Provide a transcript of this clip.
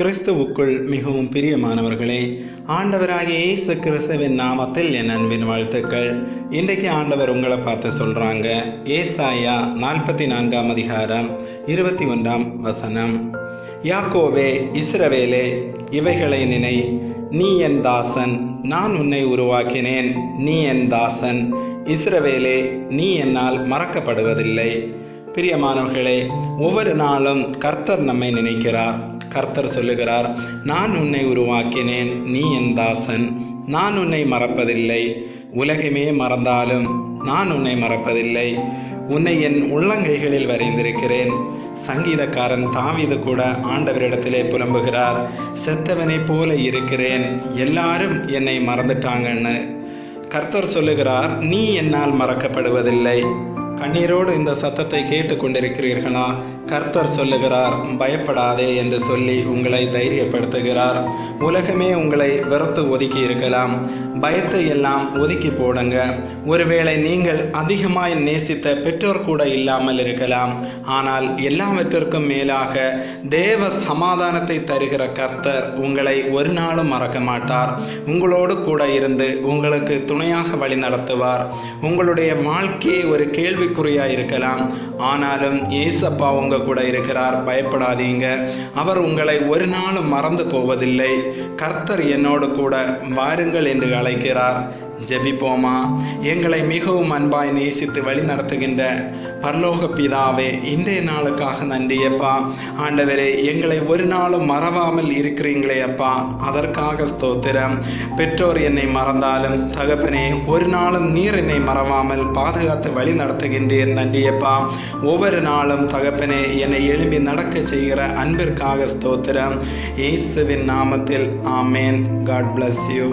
கிறிஸ்துவுக்குள் மிகவும் பிரியமானவர்களே ஆண்டவராகிய இயேசு கிறிஸ்துவின் நாமத்தில் என் அன்பின் வாழ்த்துக்கள். இன்றைக்கு ஆண்டவர் உங்களை பார்த்து சொல்கிறாங்க ஏசாயா நாற்பத்தி நான்காம் அதிகாரம் இருபத்தி ஒன்றாம் வசனம். யாக்கோவே இஸ்ரவேலே இவைகளை நினை நீ என் தாசன் நான் உன்னை உருவாக்கினேன் நீ என் தாசன். இஸ்ரவேலே நீ என்னால் மறக்கப்படுவதில்லை. பிரியமானவர்களே ஒவ்வொரு நாளும் கர்த்தர் நம்மை நினைக்கிறார். கர்த்தர் சொல்லுகிறார் நான் உன்னை உருவாக்கினேன் நீ என் தாசன். நான் உன்னை மறப்பதில்லை. உலகமே மறந்தாலும் நான் உன்னை மறப்பதில்லை. உன்னை என் உள்ளங்கைகளில் வரைந்திருக்கிறேன். சங்கீதக்காரன் தாவிது கூட ஆண்டவரிடத்திலே புலம்புகிறார் செத்தவனைப் போல இருக்கிறேன். எல்லாரும் என்னை மறந்துட்டாங்கன்னு. கர்த்தர் சொல்லுகிறார் நீ என்னால் மறக்கப்படுவதில்லை. கண்ணீரோடு இந்த சத்தத்தை கேட்டுக்கொண்டிருக்கிறீர்களா? கர்த்தர் சொல்லுகிறார் பயப்படாதே என்று சொல்லி உங்களை தைரியப்படுத்துகிறார். உலகமே உங்களை வெறுத்து ஒதுக்கி இருக்கலாம். பயத்தை எல்லாம் ஒதுக்கி போடுங்க. ஒருவேளை நீங்கள் அதிகமாய் நேசித்த பெற்றோர் கூட இல்லாமல் இருக்கலாம். ஆனால் எல்லாவற்றிற்கும் மேலாக தேவ சமாதானத்தை தருகிற கர்த்தர் உங்களை ஒரு நாளும் மறக்க மாட்டார். உங்களோடு கூட இருந்து உங்களுக்கு துணையாக வழி நடத்துவார். உங்களுடைய வாழ்க்கையே ஒரு கேள்வி கேள்விக்குறியாக இருக்கலாம். ஆனாலும் ஏசப்பா உங்க கூட இருக்கிறார். பயப்படாதீங்க. அவர் உங்களை ஒரு நாளும் மறந்து போவதில்லை. கர்த்தர் என்னோடு கூட வாருங்கள் என்று அழைக்கிறார். ஜெபிப்போமா? எங்களை மிகவும் அன்பாய் நேசித்து வழி நடத்துகின்ற பரலோக பிதாவே இன்றைய நாளுக்காக நன்றி அப்பா. ஆண்டவரே எங்களை ஒரு நாளும் மறவாமல் இருக்கிறீங்களே அப்பா. அதற்காக ஸ்தோத்திரம். பெற்றோர் என்னை மறந்தாலும் தகப்பனே ஒரு நாளும் நீர் என்னை மறவாமல் பாதுகாத்து வழி நடத்துகின்றேன் நன்றியப்பா. ஒவ்வொரு நாளும் தகப்பனே என்னை எழும்பி நடக்க செய்கிற அன்பிற்காக ஸ்தோத்திரம். இயேசுவின் நாமத்தில் ஆமேன். God bless you